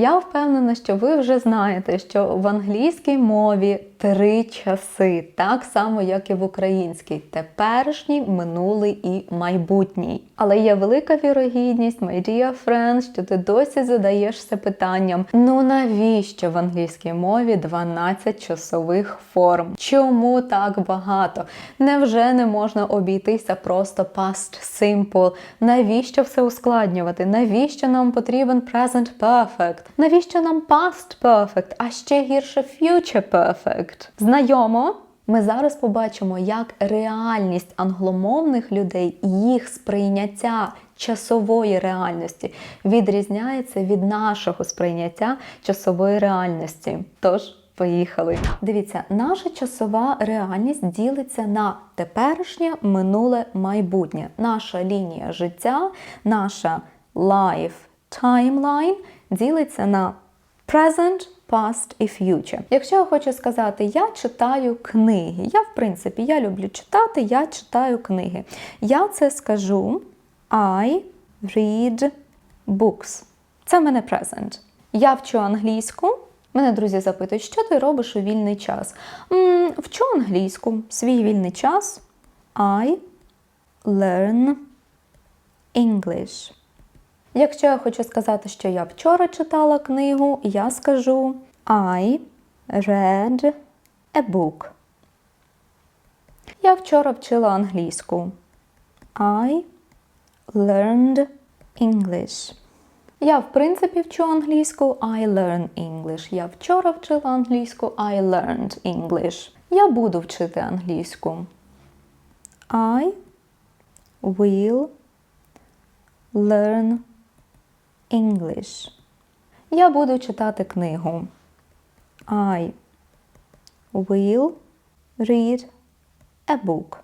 Я впевнена, що ви вже знаєте, що в англійській мові три часи, так само, як і в українській: теперішній, минулий і майбутній. Але є велика вірогідність, my dear friend, що ти досі задаєшся питанням: ну навіщо в англійській мові 12 часових форм? Чому так багато? Невже не можна обійтися просто past simple? Навіщо все ускладнювати? Навіщо нам потрібен present perfect? Навіщо нам past perfect? А ще гірше future perfect? Знайомо? Ми зараз побачимо, як реальність англомовних людей, їх сприйняття часової реальності відрізняється від нашого сприйняття часової реальності. Тож, поїхали. Дивіться, наша часова реальність ділиться на теперішнє, минуле, майбутнє. Наша лінія життя, наша life timeline ділиться на present, past і future. Якщо я хочу сказати, я читаю книги. Я, в принципі, я люблю читати, я читаю книги. Я це скажу I read books. Це в мене present. Я вчу англійську. Мене друзі запитують, що ти робиш у вільний час? м вчу англійську, свій вільний час. I learn English. Якщо я хочу сказати, що я вчора читала книгу, я скажу I read a book. Я вчора вчила англійську. I learned English. Я, в принципі, вчу англійську I learn English. Я вчора вчила англійську I learned English. Я буду вчити англійську. I will learn English. Я буду читати книгу. I will read a book.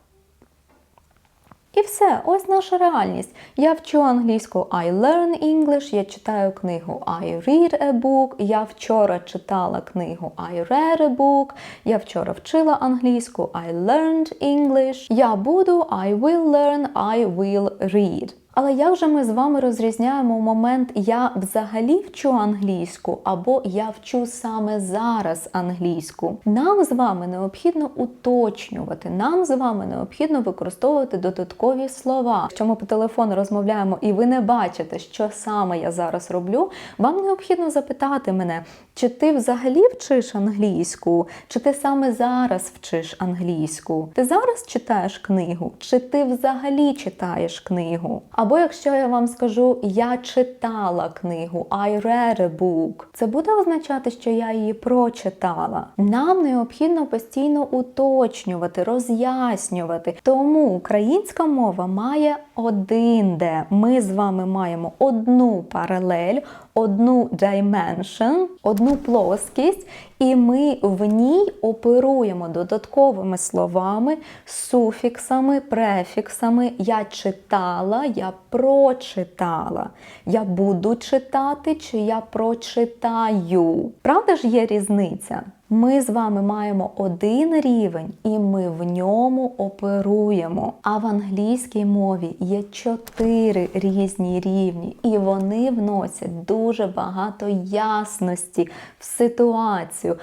І все, ось наша реальність. Я вчу англійську I learn English, я читаю книгу I read a book. Я вчора читала книгу I read a book. Я вчора вчила англійську I learned English. Я буду I will learn, I will read. Але як же ми з вами розрізняємо момент я взагалі вчу англійську або я вчу саме зараз англійську? Нам з вами необхідно уточнювати, нам з вами необхідно використовувати додаткові слова. Якщо ми по телефону розмовляємо і ви не бачите, що саме я зараз роблю, вам необхідно запитати мене, чи ти взагалі вчиш англійську, чи ти саме зараз вчиш англійську? Ти зараз читаєш книгу, чи ти взагалі читаєш книгу? Або якщо я вам скажу я читала книгу, I read a book, це буде означати, що я її прочитала. Нам необхідно постійно уточнювати, роз'яснювати. Тому українська мова має один де. Ми з вами маємо одну паралель, одну dimension, одну плоскість, і ми в ній оперуємо додатковими словами, суфіксами, префіксами. Я читала, я прочитала. Я буду читати, чи я прочитаю. Правда ж є різниця? Ми з вами маємо один рівень, і ми в ньому оперуємо. А в англійській мові є чотири різні рівні, і вони вносять дуже багато ясності в ситуацію.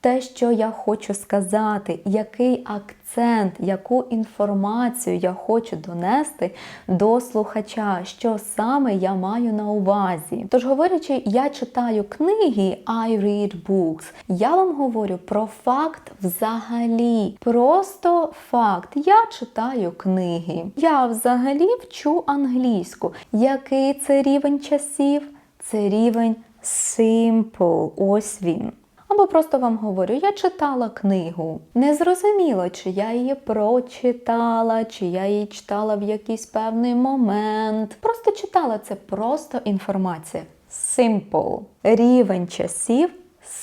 Те, що я хочу сказати, який акцент, яку інформацію я хочу донести до слухача, що саме я маю на увазі. Тож, говорячи, я читаю книги, I read books, я вам говорю про факт взагалі. Просто факт. Я читаю книги. Я взагалі вчу англійську. Який це рівень часів? Це рівень simple. Ось він. Або просто вам говорю, я читала книгу. Не зрозуміло, чи я її прочитала, чи я її читала в якийсь певний момент. Просто читала це просто інформація. Simple. Рівень часів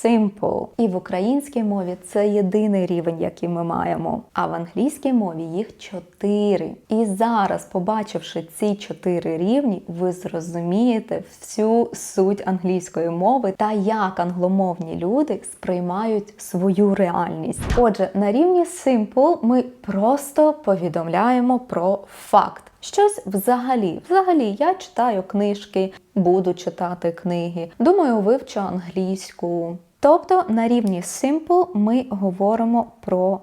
simple. І в українській мові це єдиний рівень, який ми маємо. А в англійській мові їх чотири. І зараз, побачивши ці чотири рівні, ви зрозумієте всю суть англійської мови та як англомовні люди сприймають свою реальність. Отже, на рівні simple ми просто повідомляємо про факт. Щось взагалі. Взагалі, я читаю книжки, буду читати книги, думаю, вивчу англійську. Тобто на рівні simple ми говоримо про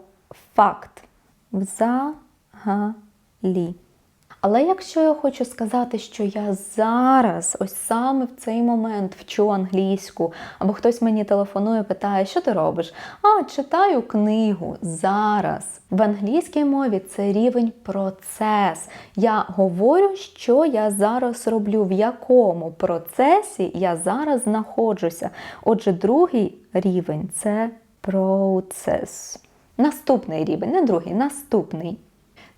факт. Взагалі. Але якщо я хочу сказати, що я зараз, ось саме в цей момент вчу англійську, або хтось мені телефонує, питає, що ти робиш? А, читаю книгу зараз. В англійській мові це рівень процес. Я говорю, що я зараз роблю, в якому процесі я зараз знаходжуся. Отже, другий рівень це процес. Наступний рівень, не другий, наступний.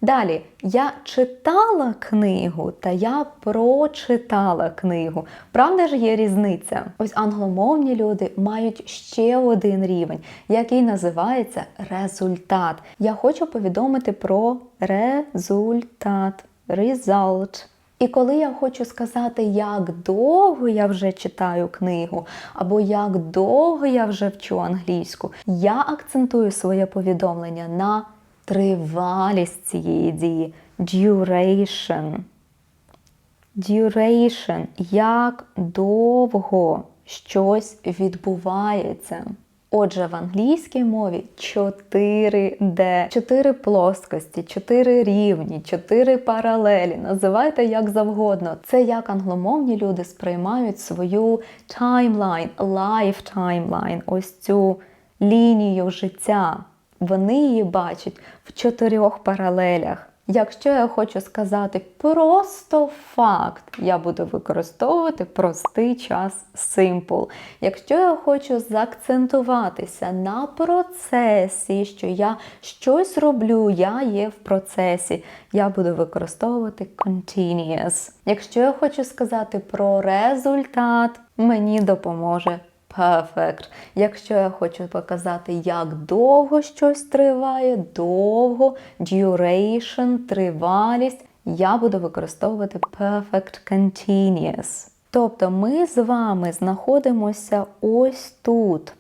Далі, я читала книгу та я прочитала книгу. Правда ж є різниця? Ось англомовні люди мають ще один рівень, який називається результат. Я хочу повідомити про результат. Result. І коли я хочу сказати, як довго я вже читаю книгу, або як довго я вже вчу англійську, я акцентую своє повідомлення на тривалість цієї дії. Duration. Duration. Як довго щось відбувається. Отже, в англійській мові 4D, 4 плоскості, 4 рівні, 4 паралелі. Називайте як завгодно. Це як англомовні люди сприймають свою таймлайн, life timeline, ось цю лінію життя. Вони її бачать в чотирьох паралелях. Якщо я хочу сказати просто факт, я буду використовувати простий час simple. Якщо я хочу заакцентуватися на процесі, що я щось роблю, я є в процесі, я буду використовувати continuous. Якщо я хочу сказати про результат, мені допоможе Perfect. Якщо я хочу показати, як довго щось триває, довго, duration, тривалість, я буду використовувати perfect continuous. Тобто ми з вами знаходимося ось тут.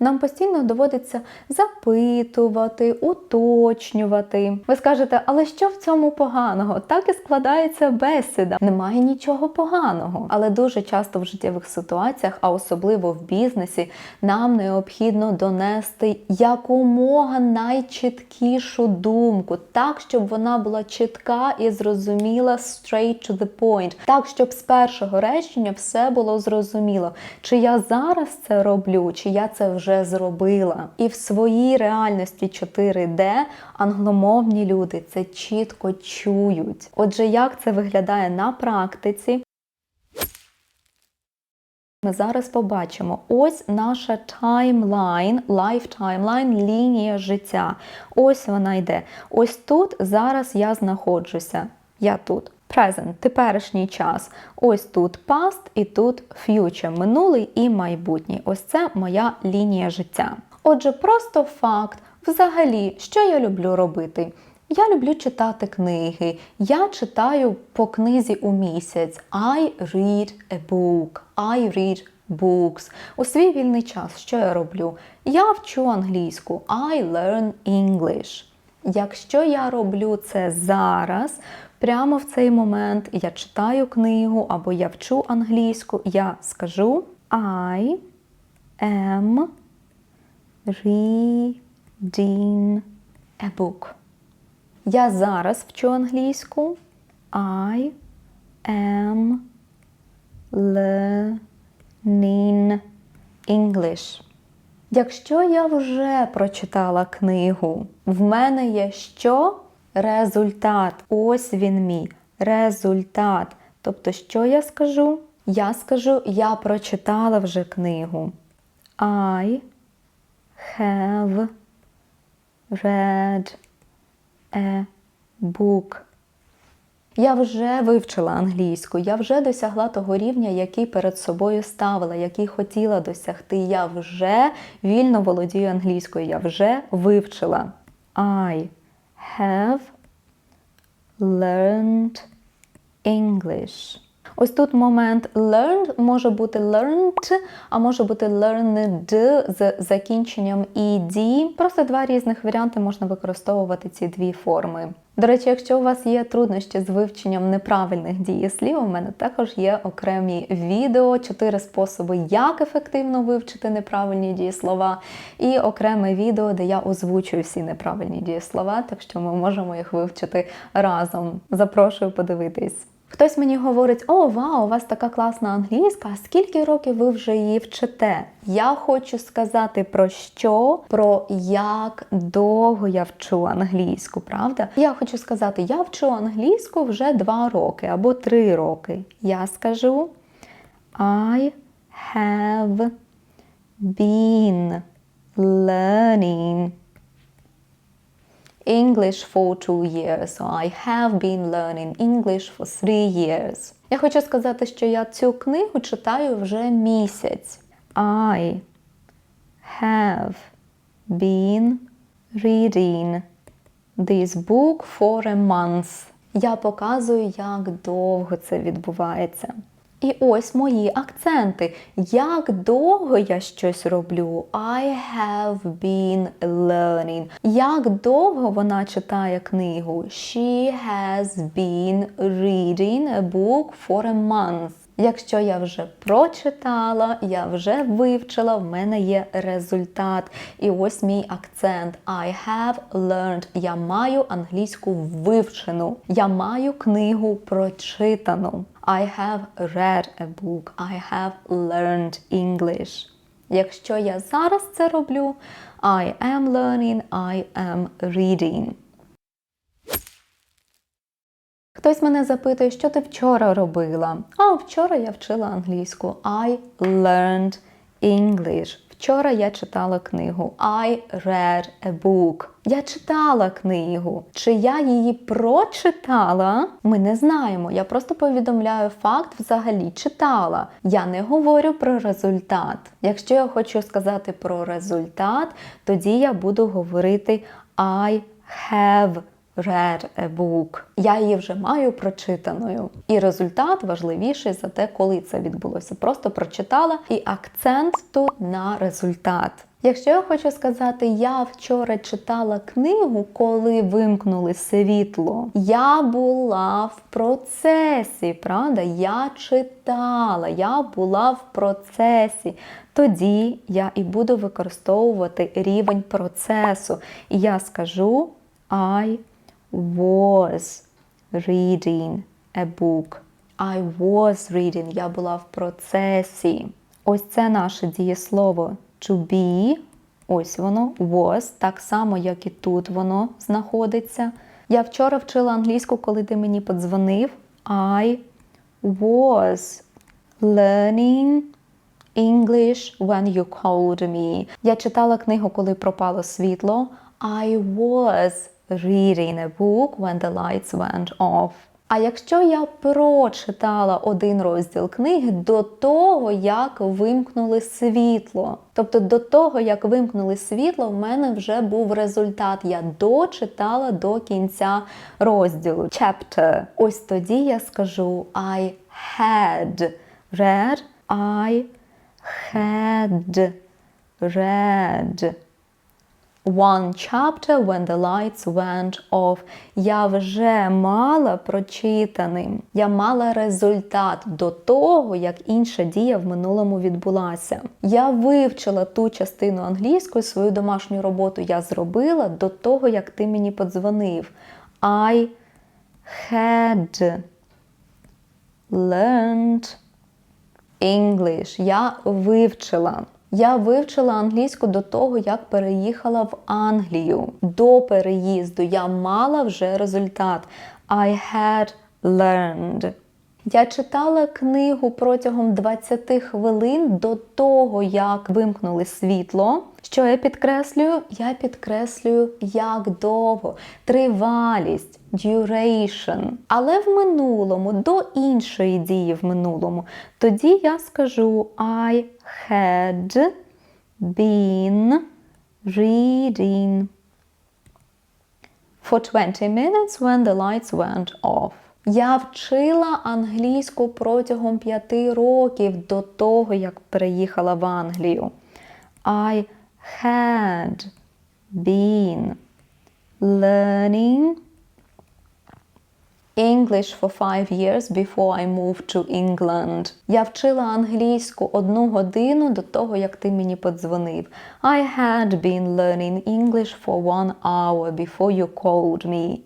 Нам постійно доводиться запитувати, уточнювати. Ви скажете, але що в цьому поганого? Так і складається бесіда. Немає нічого поганого. Але дуже часто в життєвих ситуаціях, а особливо в бізнесі, нам необхідно донести якомога найчіткішу думку, так, щоб вона була чітка і зрозуміла straight to the point. Так, щоб з першого речення все було зрозуміло, чи я зараз це роблю, чи я це вже вже зробила. І в своїй реальності 4D англомовні люди це чітко чують. Отже, як це виглядає на практиці? Ми зараз побачимо ось наша таймлайн, life таймлайн, лінія життя. Ось вона йде. Ось тут зараз я знаходжуся. Я тут. Present – теперішній час. Ось тут past і тут future – минулий і майбутній. Ось це моя лінія життя. Отже, просто факт, взагалі, що я люблю робити. Я люблю читати книги. Я читаю по книзі у місяць. I read a book. I read books. У свій вільний час, що я роблю? Я вчу англійську. I learn English. Якщо я роблю це зараз, прямо в цей момент я читаю книгу або я вчу англійську, я скажу I am reading a book. Я зараз вчу англійську. I am learning English. Якщо я вже прочитала книгу, в мене є що? Результат. Ось він мій. Результат. Тобто, що я скажу? Я скажу, я прочитала вже книгу. I have read a book. Я вже вивчила англійську, я вже досягла того рівня, який перед собою ставила, який хотіла досягти. Я вже вільно володію англійською, я вже вивчила. I have learned English. Ось тут момент learned може бути learned, а може бути learned з закінченням ed. Просто два різних варіанти можна використовувати ці дві форми. До речі, якщо у вас є труднощі з вивченням неправильних дієслів, у мене також є окремі відео, чотири способи, як ефективно вивчити неправильні дієслова, і окреме відео, де я озвучую всі неправильні дієслова, так що ми можемо їх вивчити разом. Запрошую подивитись. Хтось мені говорить: о, вау, у вас така класна англійська, а скільки років ви вже її вчите? Я хочу сказати про що, про як довго я вчу англійську, правда? Я хочу сказати, я вчу англійську вже два роки або три роки. Я скажу I have been learning English for two years. So I have been learning English for three years. Я хочу сказати, що я цю книгу читаю вже місяць. I have been reading this book for a month. Я показую, як довго це відбувається. І ось мої акценти. Як довго я щось роблю? I have been learning. Як довго вона читає книгу? She has been reading a book for a month. Якщо я вже прочитала, я вже вивчила, в мене є результат. І ось мій акцент. I have learned. Я маю англійську вивчену. Я маю книгу прочитану. I have read a book. I have learned English. Якщо я зараз це роблю, I am learning, I am reading. Хтось мене запитує, що ти вчора робила? А вчора я вчила англійську. I learned English. Вчора я читала книгу. I read a book. Я читала книгу. Чи я її прочитала? Ми не знаємо. Я просто повідомляю факт взагалі читала. Я не говорю про результат. Якщо я хочу сказати про результат, тоді я буду говорити I have a book. Я її вже маю прочитаною. І результат важливіший за те, коли це відбулося. Просто прочитала і акцент тут на результат. Якщо я хочу сказати, я вчора читала книгу, коли вимкнули світло, я була в процесі, правда? Я читала, я була в процесі. Тоді я і буду використовувати рівень процесу. І я скажу I was reading a book. I was reading. Я була в процесі. Ось це наше дієслово to be. Ось воно was, так само, як і тут воно знаходиться. Я вчора вчила англійську, коли ти мені подзвонив. I was learning English when you called me. Я читала книгу, коли пропало світло. I was reading a book when the lights went off. А якщо я прочитала один розділ книги до того, як вимкнули світло, тобто до того, як вимкнули світло, в мене вже був результат. Я дочитала до кінця розділу. Chapter. Ось тоді я скажу I had read, I had read one chapter when the lights went off. Я вже мала прочитаним. Я мала результат до того, як інша дія в минулому відбулася. Я вивчила ту частину англійської, свою домашню роботу я зробила до того, як ти мені подзвонив. I had learned English. Я вивчила. Я вивчила англійську до того, як переїхала в Англію. До переїзду я мала вже результат. I had learned. Я читала книгу протягом 20 хвилин до того, як вимкнули світло. Що я підкреслюю? Я підкреслюю, як довго, тривалість, duration. Але в минулому, до іншої дії в минулому, тоді я скажу I had been reading for 20 minutes when the lights went off. Я вчила англійську протягом п'яти років до того, як переїхала в Англію. I had been learning English for five years before I moved to England. Я вчила англійську одну годину до того, як ти мені подзвонив. I had been learning English for one hour before you called me.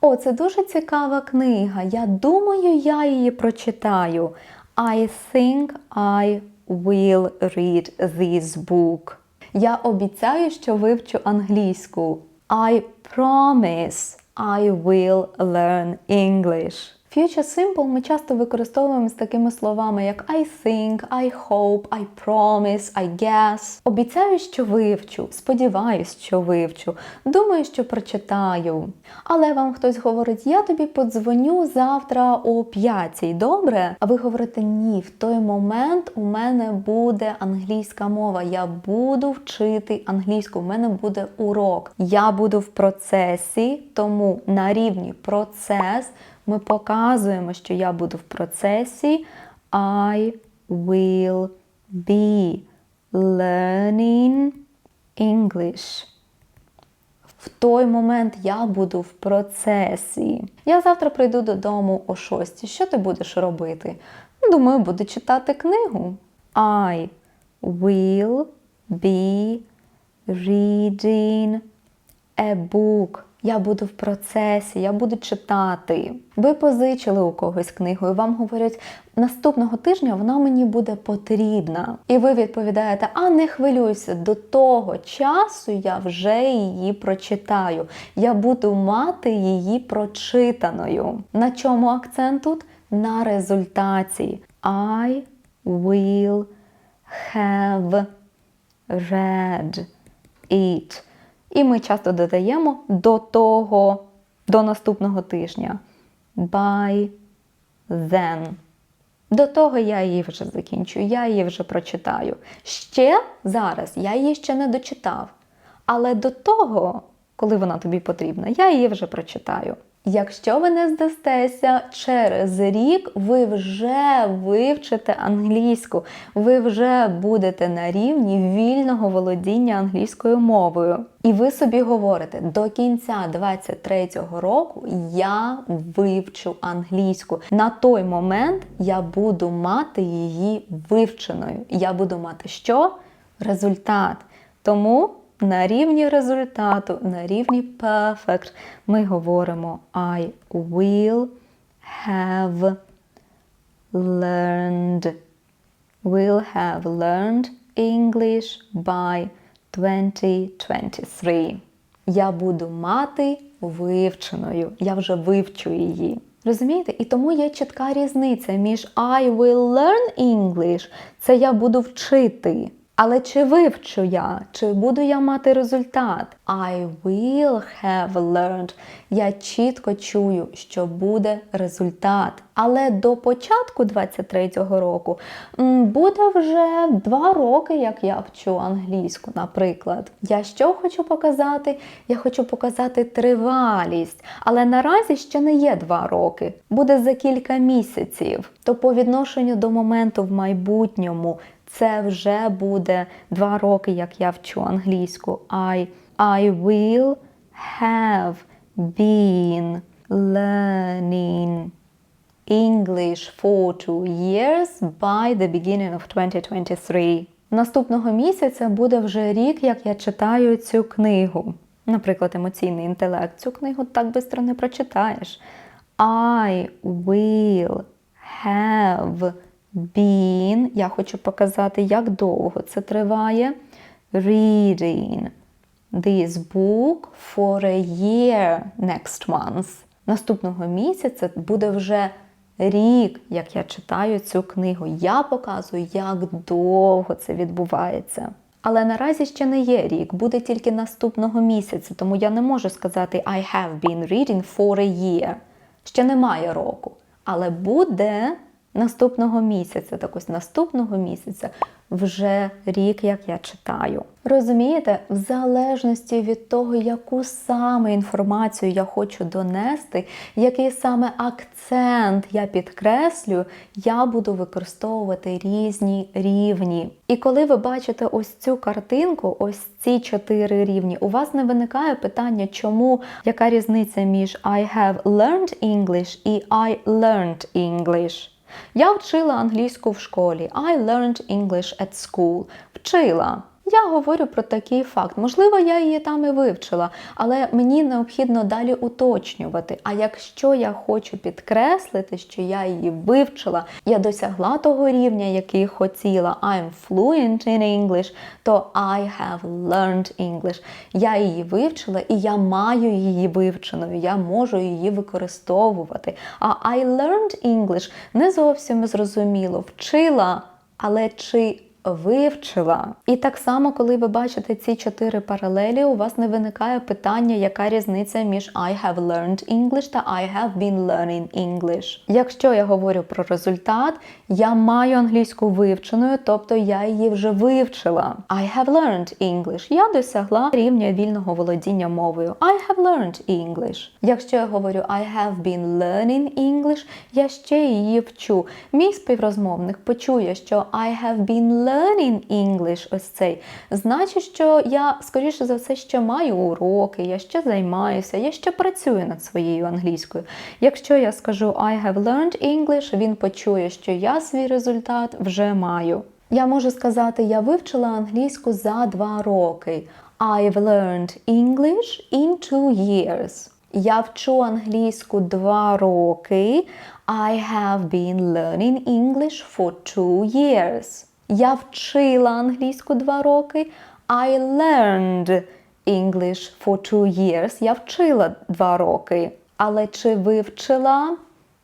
О, це дуже цікава книга. Я думаю, я її прочитаю. I think I will read this book. Я обіцяю, що вивчу англійську. I promise I will learn English. Future Simple ми часто використовуємо з такими словами, як I think, I hope, I promise, I guess. Обіцяю, що вивчу, сподіваюсь, що вивчу, думаю, що прочитаю. Але вам хтось говорить, я тобі подзвоню завтра о п'ятій, добре? А ви говорите, ні, в той момент у мене буде англійська мова. Я буду вчити англійську, у мене буде урок. Я буду в процесі, тому на рівні процес ми показуємо, що я буду в процесі. I will be learning English. В той момент я буду в процесі. Я завтра прийду додому о 6. Що ти будеш робити? Думаю, буду читати книгу. I will be reading a book. Я буду в процесі, я буду читати. Ви позичили у когось книгу, і вам говорять, наступного тижня вона мені буде потрібна. І ви відповідаєте: а не хвилюйся, до того часу я вже її прочитаю. Я буду мати її прочитаною. На чому акцент тут? На результаті. I will have read it. І ми часто додаємо до того, до наступного тижня. By then. До того я її вже закінчу, я її вже прочитаю. Ще зараз я її ще не дочитав. Але до того, коли вона тобі потрібна, я її вже прочитаю. Якщо ви не здастеся, через рік ви вже вивчите англійську, ви вже будете на рівні вільного володіння англійською мовою. І ви собі говорите, до кінця 23-го року я вивчу англійську. На той момент я буду мати її вивченою. Я буду мати що? Результат. Тому на рівні результату, на рівні perfect ми говоримо I will have learned. Will have learned English by 2023. Я буду мати вивченою. Я вже вивчу її. Розумієте? І тому є чітка різниця між I will learn English це я буду вчити. Але чи вивчу я, чи буду я мати результат? I will have learned. Я чітко чую, що буде результат. Але до початку 23-го року буде вже два роки, як я вчу англійську, наприклад. Я що хочу показати? Я хочу показати тривалість. Але наразі ще не є два роки. Буде за кілька місяців. То по відношенню до моменту в майбутньому це вже буде два роки, як я вчу англійську. I, I will have been learning English for two years by the beginning of 2023. Наступного місяця буде вже рік, як я читаю цю книгу. Наприклад, емоційний інтелект. Цю книгу так швидко не прочитаєш. I will have been, я хочу показати, як довго це триває. Reading this book for a year next month. Наступного місяця буде вже рік, як я читаю цю книгу. Я показую, як довго це відбувається. Але наразі ще не є рік, буде тільки наступного місяця, тому я не можу сказати I have been reading for a year. Ще немає року. Але буде наступного місяця. Так ось наступного місяця вже рік, як я читаю. Розумієте, в залежності від того, яку саме інформацію я хочу донести, який саме акцент я підкреслюю, я буду використовувати різні рівні. І коли ви бачите ось цю картинку, ось ці чотири рівні, у вас не виникає питання, чому яка різниця між I have learned English і I learned English. Я вчила англійську в школі. I learned English at school. Вчила. Я говорю про такий факт. Можливо, я її там і вивчила, але мені необхідно далі уточнювати. А якщо я хочу підкреслити, що я її вивчила, я досягла того рівня, який хотіла, I'm fluent in English, то I have learned English. Я її вивчила і я маю її вивченою, я можу її використовувати. А I learned English не зовсім зрозуміло, вчила, але чи вивчила. І так само, коли ви бачите ці чотири паралелі, у вас не виникає питання, яка різниця між I have learned English та I have been learning English. Якщо я говорю про результат, я маю англійську вивченою, тобто я її вже вивчила. I have learned English. Я досягла рівня вільного володіння мовою. I have learned English. Якщо я говорю I have been learning English, я ще її вчу. Мій співрозмовник почує, що I have been learning English, ось цей, значить, що я, скоріше за все, ще маю уроки, я ще займаюся, я ще працюю над своєю англійською. Якщо я скажу I have learned English, він почує, що я свій результат вже маю. Я можу сказати, я вивчила англійську за два роки. I've learned English in two years. Я вчу англійську два роки. I have been learning English for two years. Я вчила англійську два роки. I learned English for two years. Я вчила два роки. Але чи вивчила?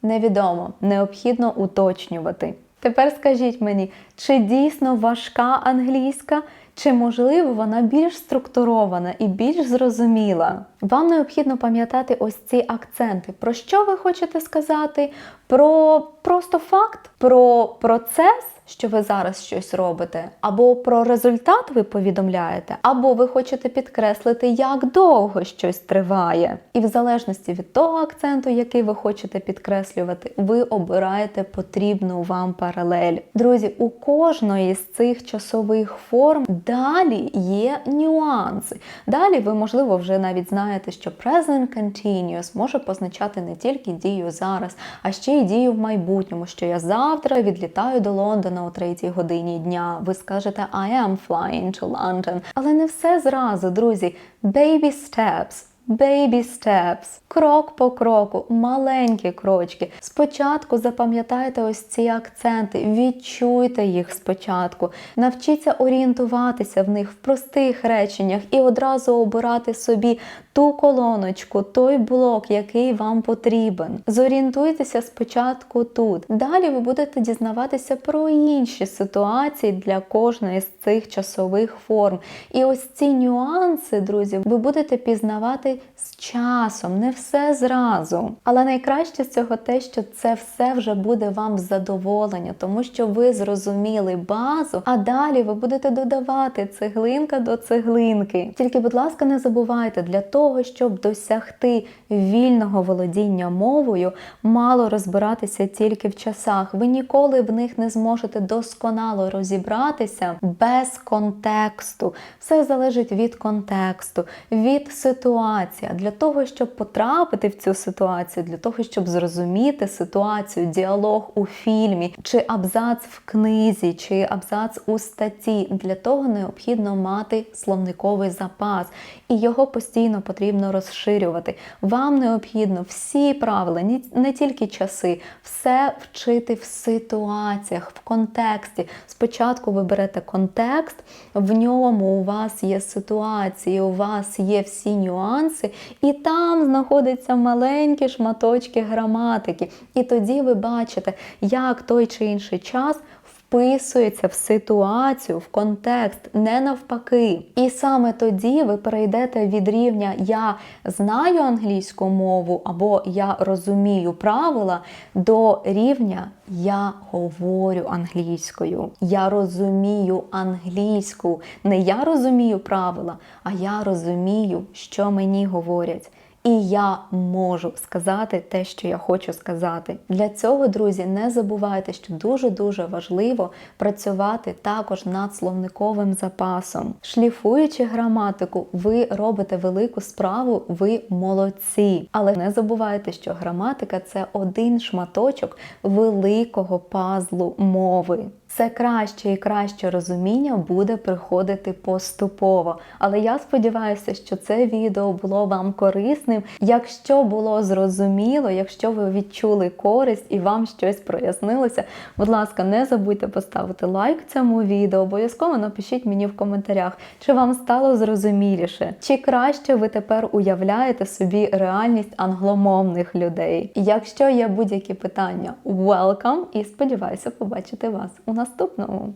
Невідомо. Необхідно уточнювати. Тепер скажіть мені, чи дійсно важка англійська, чи можливо вона більш структурована і більш зрозуміла? Вам необхідно пам'ятати ось ці акценти. Про що ви хочете сказати? Про просто факт, про процес. Що ви зараз щось робите, або про результат ви повідомляєте, або ви хочете підкреслити, як довго щось триває. І в залежності від того акценту, який ви хочете підкреслювати, ви обираєте потрібну вам паралель. Друзі, у кожної з цих часових форм далі є нюанси. Далі ви, можливо, вже навіть знаєте, що present continuous може позначати не тільки дію зараз, а ще й дію в майбутньому, що я завтра відлітаю до Лондона о третій годині дня. Ви скажете I am flying to London. Але не все зразу, друзі. Baby steps. Baby steps. Крок по кроку, маленькі крочки. Спочатку запам'ятайте ось ці акценти, відчуйте їх спочатку. Навчіться орієнтуватися в них в простих реченнях і одразу обирати собі ту колоночку, той блок, який вам потрібен. Зорієнтуйтеся спочатку тут. Далі ви будете дізнаватися про інші ситуації для кожної з цих часових форм. І ось ці нюанси, друзі, ви будете пізнавати з часом, не все зразу. Але найкраще з цього те, що це все вже буде вам задоволення, тому що ви зрозуміли базу, а далі ви будете додавати цеглинка до цеглинки. Тільки, будь ласка, не забувайте, для того, щоб досягти вільного володіння мовою, мало розбиратися тільки в часах. Ви ніколи в них не зможете досконало розібратися без контексту. Все залежить від контексту, від ситуації. Для того, щоб потрапити в цю ситуацію, для того, щоб зрозуміти ситуацію, діалог у фільмі, чи абзац в книзі, чи абзац у статті, для того необхідно мати словниковий запас, і його постійно потрібно розширювати. Вам необхідно всі правила, не тільки часи, все вчити в ситуаціях, в контексті. Спочатку ви берете контекст, в ньому у вас є ситуації, у вас є всі нюанси, і там знаходяться маленькі шматочки граматики. І тоді ви бачите, як той чи інший час вписується в ситуацію, в контекст, не навпаки. І саме тоді ви перейдете від рівня Я знаю англійську мову або Я розумію правила до рівня Я говорю англійською. Я розумію англійську. Не я розумію правила, а я розумію, що мені говорять. І я можу сказати те, що я хочу сказати. Для цього, друзі, не забувайте, що дуже-дуже важливо працювати також над словниковим запасом. Шліфуючи граматику, ви робите велику справу, ви молодці. Але не забувайте, що граматика це один шматочок великого пазлу мови. Все краще і краще розуміння буде приходити поступово. Але я сподіваюся, що це відео було вам корисним. Якщо було зрозуміло, якщо ви відчули користь і вам щось прояснилося, будь ласка, не забудьте поставити лайк цьому відео. Обов'язково напишіть мені в коментарях, чи вам стало зрозуміліше, чи краще ви тепер уявляєте собі реальність англомовних людей. Якщо є будь-які питання, welcome і сподіваюся побачити вас у наступному.